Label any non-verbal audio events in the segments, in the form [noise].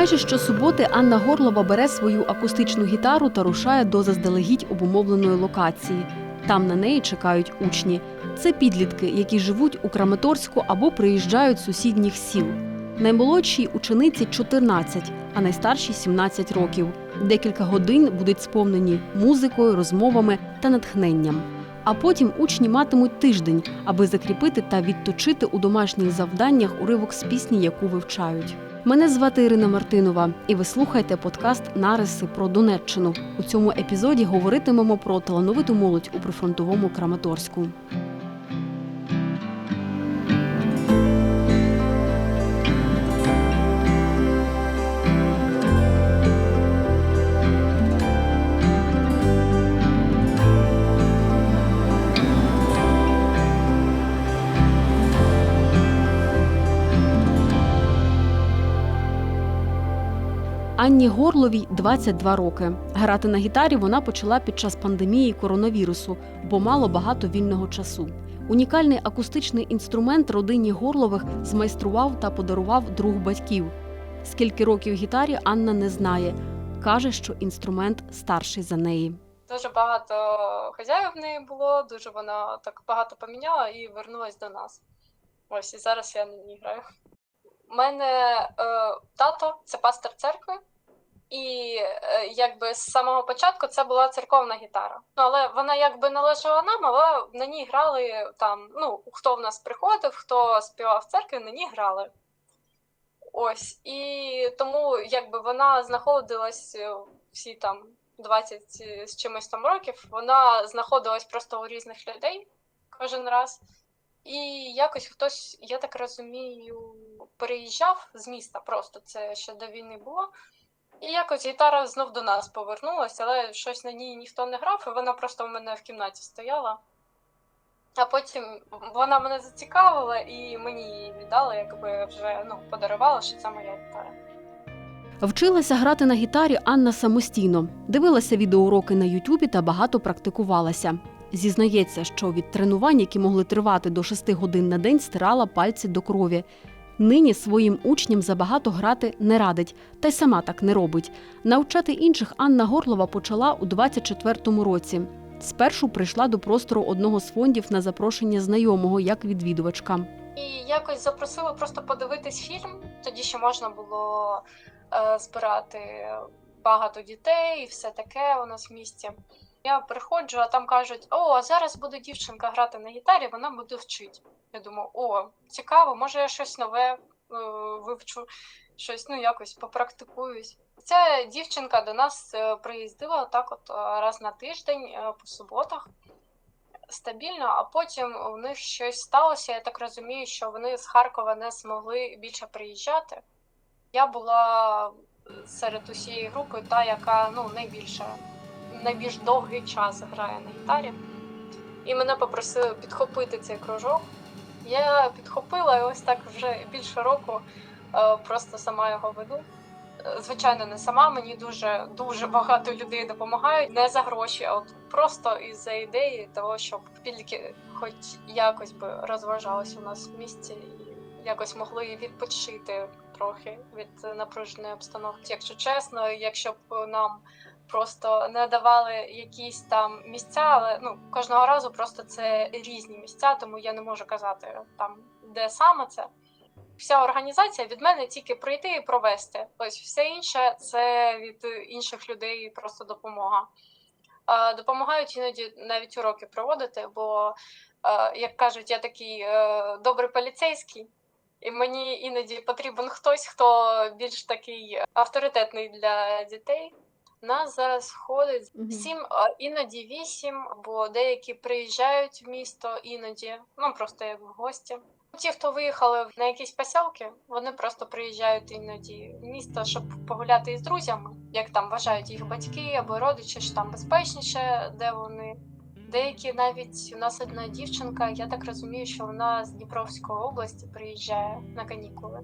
Майже щосуботи Анна Горлова бере свою акустичну гітару та рушає до заздалегідь обумовленої локації. Там на неї чекають учні. Це підлітки, які живуть у Краматорську або приїжджають з сусідніх сіл. Наймолодшій учениці 14, а найстаршій 17 років. Декілька годин будуть сповнені музикою, розмовами та натхненням. А потім учні матимуть тиждень, аби закріпити та відточити у домашніх завданнях уривок з пісні, яку вивчають. Мене звати Ірина Мартинова, і ви слухаєте подкаст Нариси про Донеччину. У цьому епізоді говоритимемо про талановиту молодь у прифронтовому Краматорську. Анні Горловій 22 роки. Грати на гітарі вона почала під час пандемії коронавірусу, бо мало багато вільного часу. Унікальний акустичний інструмент родині Горлових змайстрував та подарував друг батьків. Скільки років гітарі Анна не знає. Каже, що інструмент старший за неї. Дуже багато хазяїв в неї було, дуже вона так багато поміняла і вернулась до нас. Ось і зараз я ній граю. У мене е, тато це пастор церкви, і е, якби з самого початку це була церковна гітара. Ну, але вона якби належала нам, але на ній грали там, ну, хто в нас приходив, хто співав в церкві, на ній грали. Ось. І тому якби вона знаходилась е, всі там 20 з чимось там років, вона знаходилась просто у різних людей кожен раз. І якось хтось, я так розумію, переїжджав з міста просто це ще до війни було. І якось гітара знов до нас повернулася, але щось на ній ніхто не грав, і вона просто в мене в кімнаті стояла. А потім вона мене зацікавила і мені її віддала, якби вже ну, подарувала, що це моя гітара. Вчилася грати на гітарі Анна самостійно, дивилася відеоуроки на Ютубі та багато практикувалася. Зізнається, що від тренувань, які могли тривати до 6 годин на день, стирала пальці до крові. Нині своїм учням забагато грати не радить, та й сама так не робить. Навчати інших Анна Горлова почала у 24-му році. Спершу прийшла до простору одного з фондів на запрошення знайомого як відвідувачка. І якось запросили просто подивитись фільм. Тоді ще можна було е, збирати багато дітей і все таке у нас в місті. Я приходжу, а там кажуть: о, зараз буде дівчинка грати на гітарі, вона буде вчити. Я думаю, о, цікаво, може я щось нове е, вивчу, щось ну якось попрактикуюсь. Ця дівчинка до нас е, приїздила так, от е, раз на тиждень е, по суботах. Стабільно, а потім у них щось сталося. Я так розумію, що вони з Харкова не змогли більше приїжджати. Я була серед усієї групи та, яка ну, найбільше, найбільш довгий час грає на гітарі. І мене попросили підхопити цей кружок. Я підхопила і ось так вже більше року е, просто сама його веду. Звичайно, не сама, мені дуже дуже багато людей допомагають не за гроші, а от просто із-за ідеї того, щоб підлітки хоч якось би розважалися у нас в місті і якось могли відпочити трохи від напруженої обстановки. Якщо чесно, якщо б нам просто не давали якісь там місця, але ну кожного разу просто це різні місця, тому я не можу казати там, де саме це. Вся організація від мене тільки прийти і провести. Ось все інше це від інших людей просто допомога. Допомагають іноді навіть уроки проводити, бо, як кажуть, я такий е, добрий поліцейський, і мені іноді потрібен хтось, хто більш такий авторитетний для дітей. Нас зараз ходить сім, а іноді вісім, бо деякі приїжджають в місто іноді, ну просто як в гості. Ті, хто виїхали на якісь поселки, вони просто приїжджають іноді в місто, щоб погуляти із друзями, як там вважають їх батьки або родичі, що там безпечніше, де вони. Деякі навіть у нас одна дівчинка, я так розумію, що вона з Дніпровської області приїжджає на канікули.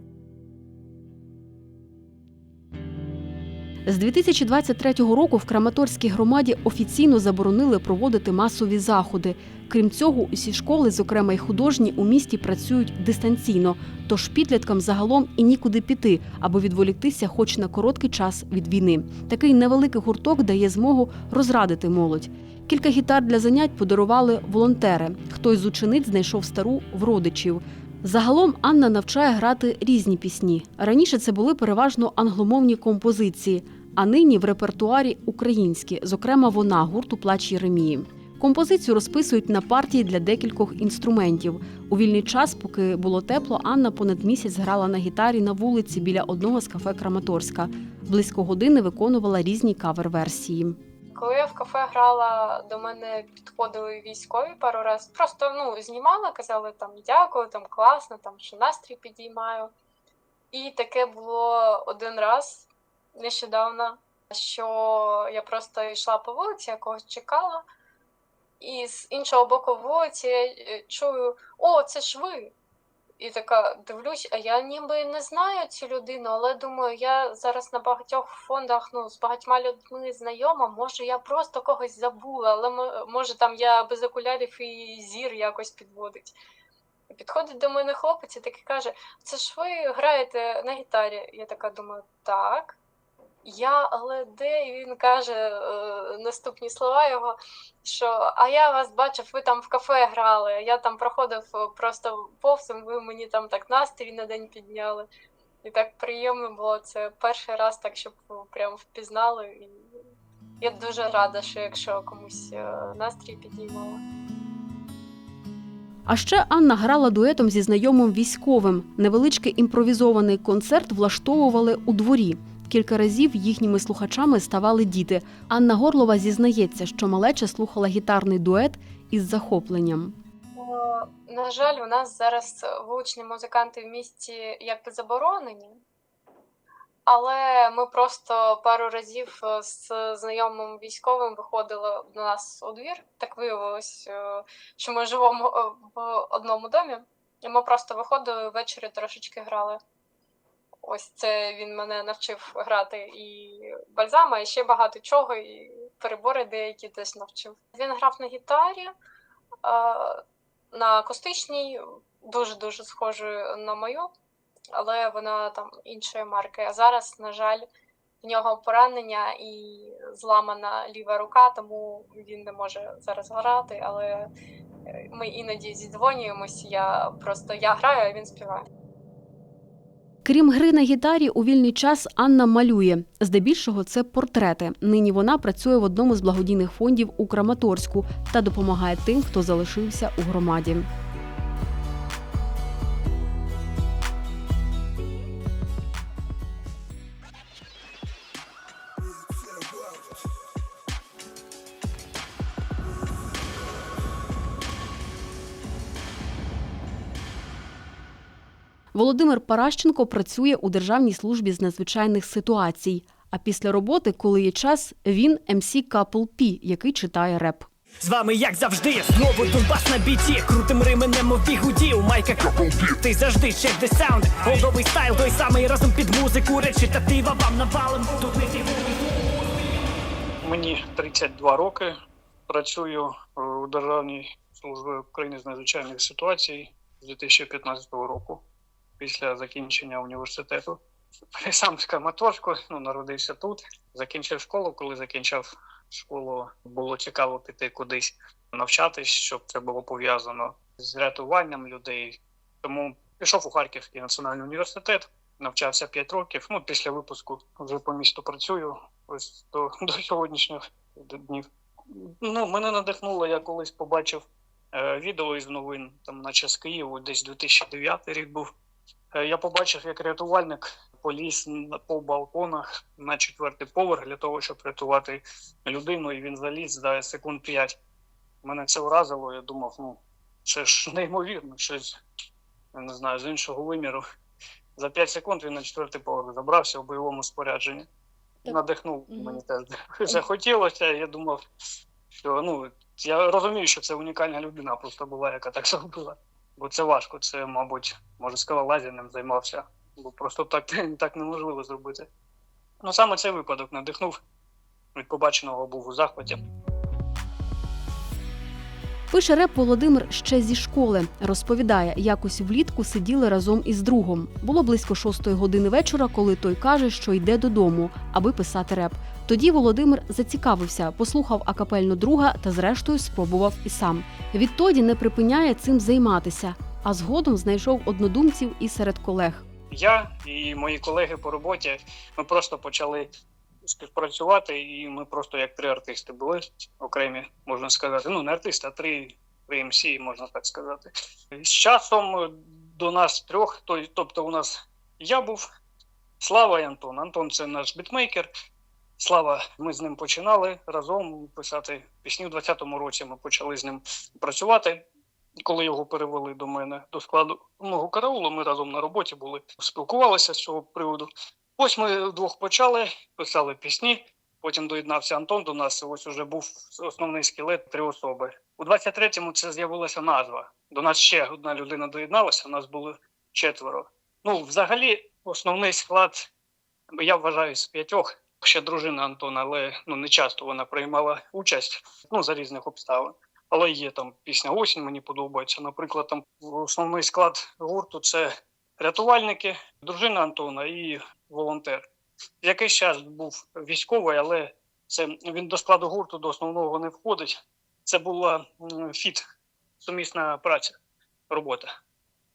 З 2023 року в Краматорській громаді офіційно заборонили проводити масові заходи. Крім цього, усі школи, зокрема й художні, у місті працюють дистанційно, тож підліткам загалом і нікуди піти, аби відволіктися хоч на короткий час від війни. Такий невеликий гурток дає змогу розрадити молодь. Кілька гітар для занять подарували волонтери. Хтось з учениць знайшов стару в родичів. Загалом Анна навчає грати різні пісні. Раніше це були переважно англомовні композиції, а нині в репертуарі українські, зокрема вона гурту Плач Єремії. Композицію розписують на партії для декількох інструментів. У вільний час, поки було тепло, Анна понад місяць грала на гітарі на вулиці біля одного з кафе Краматорська. Близько години виконувала різні кавер-версії. Коли я в кафе грала, до мене підходили військові пару разів. Просто ну, знімала, казали там дякую, там класно, там що настрій підіймаю. І таке було один раз нещодавно, що я просто йшла по вулиці, я чекала, і з іншого боку вулиці я е, чую: О, це ж ви! І така дивлюсь, а я ніби не знаю цю людину, але думаю, я зараз на багатьох фондах ну, з багатьма людьми знайома. Може, я просто когось забула, але може там я без окулярів і зір якось підводить. Підходить до мене хлопець і такий каже: Це ж ви граєте на гітарі. Я така думаю, так. Я, але де? І він каже е, наступні слова його, що а я вас бачив, ви там в кафе грали, я там проходив е, просто повз, ви мені там так настрій на день підняли. І так приємно було. Це перший раз так, щоб е, прям впізнали. І я дуже рада, що якщо комусь е, настрій підіймала. А ще Анна грала дуетом зі знайомим військовим. Невеличкий імпровізований концерт влаштовували у дворі. Кілька разів їхніми слухачами ставали діти. Анна Горлова зізнається, що малеча слухала гітарний дует із захопленням. На жаль, у нас зараз вуличні музиканти в місті якби заборонені, але ми просто пару разів е, з знайомим військовим виходили до нас у двір. Так виявилось, е, що ми живемо е, в одному домі, і ми просто виходили ввечері трошечки грали. Ось це він мене навчив грати і бальзама, і ще багато чого, і перебори деякі теж навчив. Він грав на гітарі. на акустичній, дуже-дуже схожою на мою, але вона там іншої марки. А зараз, на жаль, в нього поранення і зламана ліва рука, тому він не може зараз грати, але е, ми іноді зідзвонюємось. Я просто я граю, а він співає. Крім гри на гітарі, у вільний час Анна малює. Здебільшого це портрети. Нині вона працює в одному з благодійних фондів у Краматорську та допомагає тим, хто залишився у громаді. Володимир Паращенко працює у Державній службі з надзвичайних ситуацій. А після роботи, коли є час, він МС Couple P, який читає реп. З вами, як завжди, знову Донбас на біті, крутим ременем у бігуді, у майка Ти завжди чек де саунд, голдовий стайл, той самий разом під музику, речитатива вам навалом. Тут не фігури. Мені 32 роки. Працюю е, у Державній службі України з надзвичайних ситуацій з 2015 року, після закінчення університету. Сам з ну, народився тут. Закінчив школу. Коли закінчив школу, було цікаво піти кудись навчатись, щоб це було пов'язано з рятуванням людей. Тому пішов у Харківський національний університет, навчався 5 років. Ну, після випуску вже по місту працюю ось до, до сьогоднішніх днів. Ну, мене надихнуло, я колись побачив е, відео із новин, там, наче з Києву, десь 2009 рік був. Е, я побачив, як рятувальник поліз по балконах на четвертий поверх для того, щоб рятувати людину, і він заліз за секунд 5. Мене це вразило, я думав, ну, це ж [laughs] неймовірно, щось, я не знаю, з іншого виміру. За 5 секунд він на четвертий поверх забрався у бойовому спорядженні. Так. Надихнув Мгм. мені теж [laughs] захотілося. Я думав, що ну я розумію, що це унікальна людина просто була, яка так [laughs] зробила. Бо це важко. Це, мабуть, може, скалолазінням займався, бо просто так, [laughs] так неможливо зробити. Ну саме цей випадок надихнув від побаченого був у захваті. Пише реп Володимир ще зі школи. Розповідає, якось влітку сиділи разом із другом. Було близько шостої години вечора, коли той каже, що йде додому, аби писати реп. Тоді Володимир зацікавився, послухав акапельну друга та, зрештою, спробував і сам. Відтоді не припиняє цим займатися, а згодом знайшов однодумців і серед колег. Я і мої колеги по роботі ми просто почали співпрацювати, і ми просто як три артисти були окремі, можна сказати. Ну, не артисти, а три, три MC, можна так сказати. З часом до нас трьох, то- тобто у нас я був, Слава і Антон. Антон це наш бітмейкер. Слава, ми з ним починали разом писати пісні. У 20-му році ми почали з ним працювати. Коли його перевели до мене до складу мого караулу, ми разом на роботі були, спілкувалися з цього приводу. Ось ми вдвох почали, писали пісні. Потім доєднався Антон до нас. Ось уже був основний скелет три особи. У 23-му це з'явилася назва. До нас ще одна людина доєдналася. У нас було четверо. Ну, взагалі, основний склад, я вважаю, з п'ятьох. Ще дружина Антона, але ну не часто вона приймала участь ну за різних обставин. Але є там пісня Осінь, мені подобається. Наприклад, там основний склад гурту це рятувальники, дружина Антона і волонтер. Якийсь час був військовий, але це він до складу гурту до основного не входить. Це була фіт, сумісна праця, робота.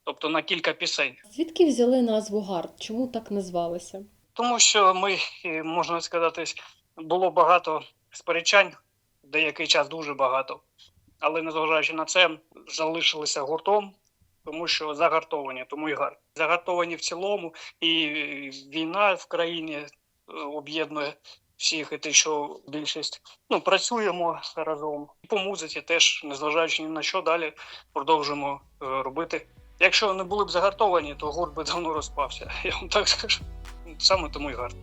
Тобто на кілька пісень. Звідки взяли назву гард? Чому так назвалися? Тому що ми, можна сказати, було багато сперечань, деякий час дуже багато. Але незважаючи на це, залишилися гуртом, тому що загартовані, тому і гард. Загартовані в цілому, і війна в країні е, об'єднує всіх, і те, що більшість ну, працюємо разом. По музиці теж, незважаючи ні на що, далі продовжуємо е, робити. Якщо не були б загартовані, то гурт би давно розпався. [laughs] Я вам так скажу. Саме тому і гарно.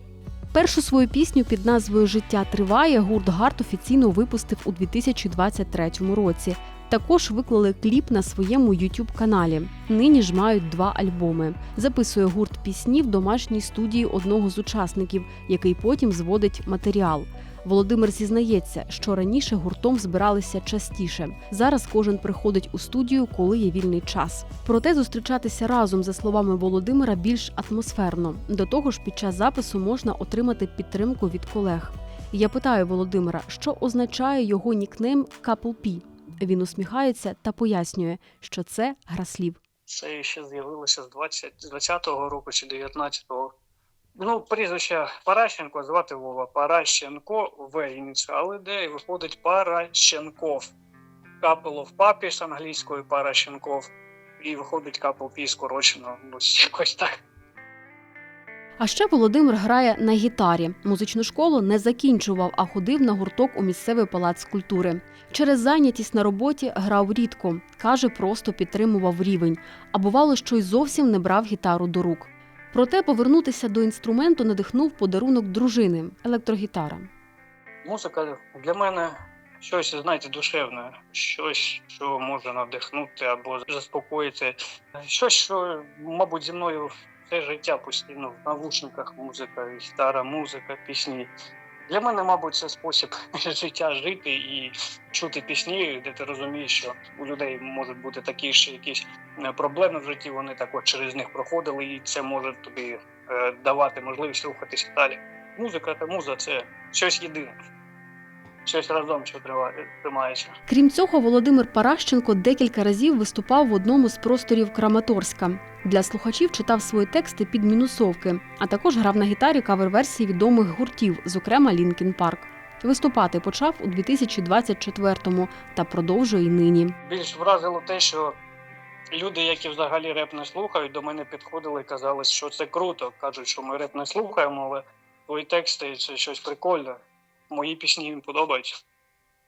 Першу свою пісню під назвою Життя триває гурт Гард офіційно випустив у 2023 році. Також виклали кліп на своєму youtube каналі. Нині ж мають два альбоми. Записує гурт пісні в домашній студії одного з учасників, який потім зводить матеріал. Володимир зізнається, що раніше гуртом збиралися частіше. Зараз кожен приходить у студію, коли є вільний час. Проте зустрічатися разом, за словами Володимира, більш атмосферно. До того ж, під час запису можна отримати підтримку від колег. Я питаю Володимира, що означає його нікнейм Couple P. Він усміхається та пояснює, що це гра слів. Це ще з'явилося з 20, з 20-го року чи 19-го. Ну, прізвище Паращенко звати Вова. Паращенко В ініціали, де і виходить Паращенков. Папі з англійської Паращенков. І виходить Капел Пі скорочено. Ну, [laughs] якось так. А ще Володимир грає на гітарі. Музичну школу не закінчував, а ходив на гурток у місцевий палац культури. Через зайнятість на роботі грав рідко. Каже, просто підтримував рівень. А бувало, що й зовсім не брав гітару до рук. Проте повернутися до інструменту надихнув подарунок дружини електрогітара. Музика для мене щось, знаєте, душевне, щось, що може надихнути або заспокоїти. Щось, що, мабуть, зі мною все життя постійно в навушниках музика, гітара, музика, пісні. Для мене, мабуть, це спосіб [laughs] життя жити і чути пісні, де ти розумієш, що у людей можуть бути такі ж якісь е, проблеми в житті, вони так от через них проходили, і це може тобі е, давати можливість рухатися далі. Музика та муза це щось єдине, щось разом, що триває- тримається. Крім цього, Володимир Паращенко декілька разів виступав в одному з просторів Краматорська. Для слухачів читав свої тексти під мінусовки, а також грав на гітарі кавер-версії відомих гуртів, зокрема Лінкін Парк. Виступати почав у 2024-му та продовжує й нині. Більш вразило те, що люди, які взагалі реп не слухають, до мене підходили і казали, що це круто. Кажуть, що ми реп не слухаємо, але твої тексти це щось прикольне. Мої пісні їм подобаються.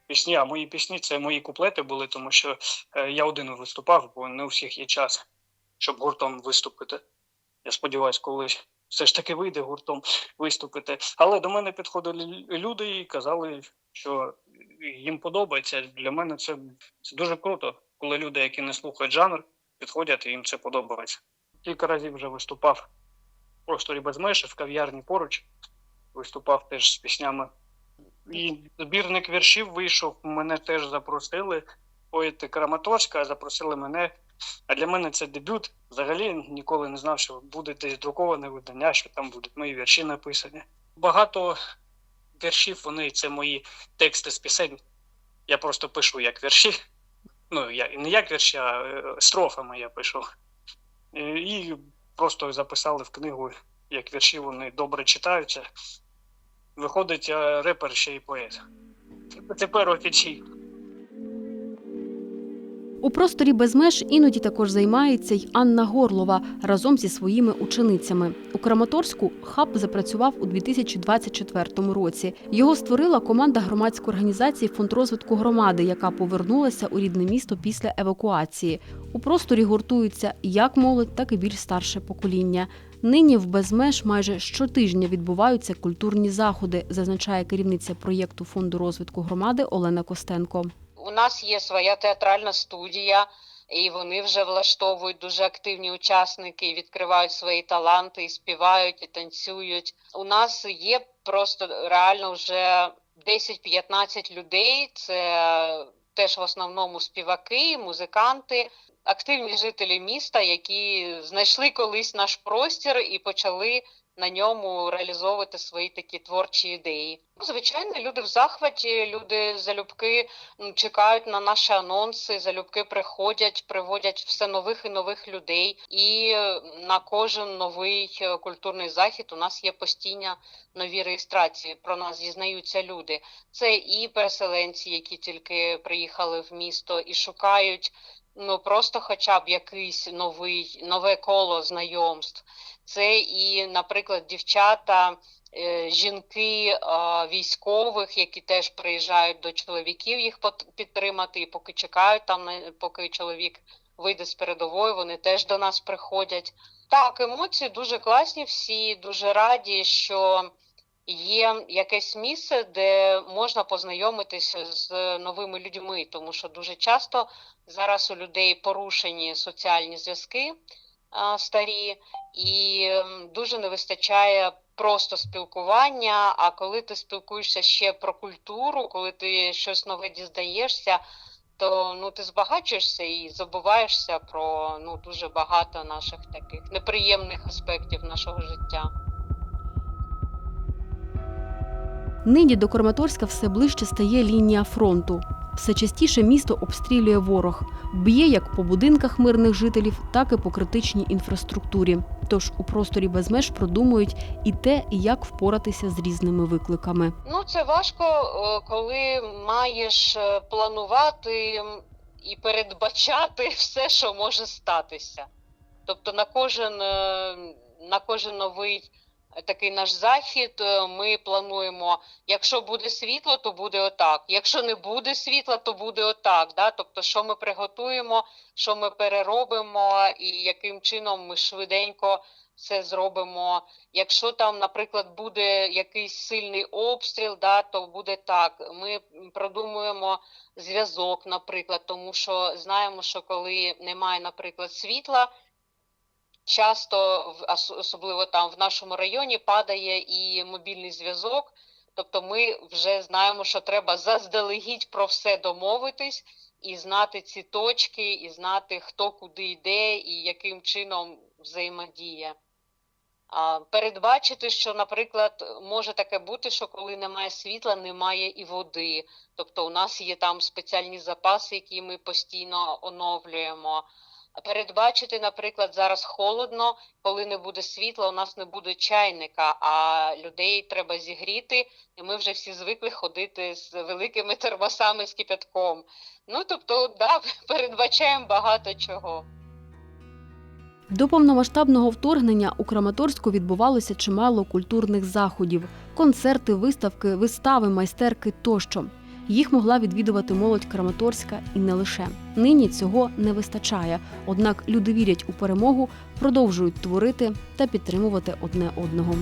Пісні, а мої пісні це мої куплети були, тому що е, я один виступав, бо не у всіх є час, щоб гуртом виступити. Я сподіваюся, колись все ж таки вийде гуртом виступити. Але до мене підходили люди і казали, що їм подобається. Для мене це, це дуже круто, коли люди, які не слухають жанр, підходять і їм це подобається. Кілька разів вже виступав в просторі без межі, в кав'ярні поруч. виступав теж з піснями. І збірник віршів вийшов, мене теж запросили. Поети Краматорська запросили мене. А для мене це дебют. Взагалі ніколи не знав, що буде десь друковане видання, що там будуть мої вірші написані. Багато віршів, вони це мої тексти з пісень. Я просто пишу як вірші. Ну, я не як вірші, а е, строфами я пишу. Е, І просто записали в книгу, як вірші вони добре читаються. Виходить, репер ще й поет. Тепер офіційно. У просторі без меж іноді також займається й Анна Горлова разом зі своїми ученицями. У Краматорську хаб запрацював у 2024 році. Його створила команда громадської організації Фонд розвитку громади, яка повернулася у рідне місто після евакуації. У просторі гуртуються як молодь, так і більш старше покоління. Нині в безмеж майже щотижня відбуваються культурні заходи, зазначає керівниця проєкту фонду розвитку громади Олена Костенко. У нас є своя театральна студія, і вони вже влаштовують дуже активні учасники, відкривають свої таланти, і співають, і танцюють. У нас є просто реально вже 10-15 людей. Це теж в основному співаки, музиканти, активні жителі міста, які знайшли колись наш простір і почали на ньому реалізовувати свої такі творчі ідеї. Ну, Звичайно, люди в захваті, люди залюбки чекають на наші анонси, залюбки приходять, приводять все нових і нових людей. І е, на кожен новий е, культурний захід у нас є постійно нові реєстрації. Про нас дізнаються люди. Це і переселенці, які тільки приїхали в місто і шукають. Ну просто хоча б якийсь новий нове коло знайомств. Це і, наприклад, дівчата, е, жінки е, військових, які теж приїжджають до чоловіків їх підтримати, і поки чекають там, поки чоловік вийде з передової, вони теж до нас приходять. Так, емоції дуже класні, всі дуже раді, що є якесь місце, де можна познайомитися з новими людьми, тому що дуже часто зараз у людей порушені соціальні зв'язки старі, і дуже не вистачає просто спілкування. А коли ти спілкуєшся ще про культуру, коли ти щось нове дізнаєшся, то ну ти збагачуєшся і забуваєшся про ну дуже багато наших таких неприємних аспектів нашого життя. Нині до Краматорська все ближче стає лінія фронту. Все частіше місто обстрілює ворог, б'є як по будинках мирних жителів, так і по критичній інфраструктурі. Тож у просторі без меж продумують і те, як впоратися з різними викликами. Ну, це важко, е, коли маєш е, планувати і передбачати [laughs] все, що може статися. Тобто на кожен, е, на кожен новий такий наш захід е, ми плануємо, якщо буде світло, то буде отак. Якщо не буде світла, то буде отак. Да? Тобто, що ми приготуємо, що ми переробимо, і яким чином ми швиденько це зробимо. Якщо там, наприклад, буде якийсь сильний обстріл, да, то буде так. Ми продумуємо зв'язок, наприклад, тому що знаємо, що коли немає, наприклад, світла, часто, особливо там в нашому районі, падає і мобільний зв'язок. Тобто ми вже знаємо, що треба заздалегідь про все домовитись і знати ці точки, і знати, хто куди йде і яким чином взаємодіє. Передбачити, що, наприклад, може таке бути, що коли немає світла, немає і води. Тобто у нас є там спеціальні запаси, які ми постійно оновлюємо. Передбачити, наприклад, зараз холодно, коли не буде світла, у нас не буде чайника, а людей треба зігріти, і ми вже всі звикли ходити з великими термосами з кипятком. Ну тобто, да, [laughs] передбачаємо багато чого. До повномасштабного вторгнення у Краматорську відбувалося чимало культурних заходів: концерти, виставки, вистави, майстерки тощо. Їх могла відвідувати молодь Краматорська і не лише. Нині цього не вистачає. Однак люди вірять у перемогу, продовжують творити та підтримувати одне одного.